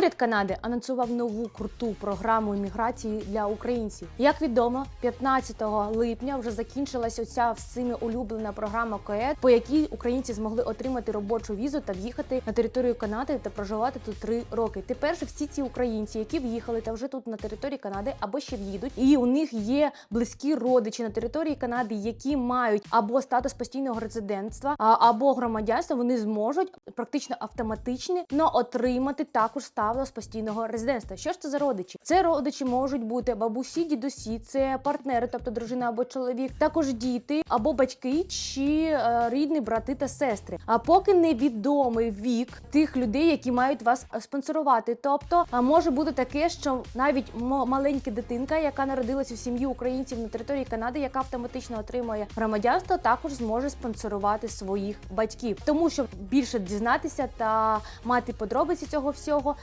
Уряд Канади анонсував нову круту програму імміграції для українців. Як відомо, 15 липня вже закінчилась оця всіми улюблена програма КОЕД, по якій українці змогли отримати робочу візу та в'їхати на територію Канади та проживати тут три роки. Тепер же всі ці українці, які в'їхали та вже тут на території Канади або ще в'їдуть, і у них є близькі родичі на території Канади, які мають або статус постійного резидентства, або громадянства, вони зможуть практично автоматично отримати також статус постійного резидентства. Що ж це за родичі? Це родичі можуть бути бабусі, дідусі, це партнери, тобто дружина або чоловік, також діти або батьки чи е, рідні брати та сестри. А поки невідомий вік тих людей, які мають вас е, спонсорувати. Тобто а, може бути таке, що навіть маленька дитинка, яка народилася в сім'ї українців на території Канади, яка автоматично отримує громадянство, також зможе спонсорувати своїх батьків. Тому щоб більше дізнатися та мати подробиці цього всього,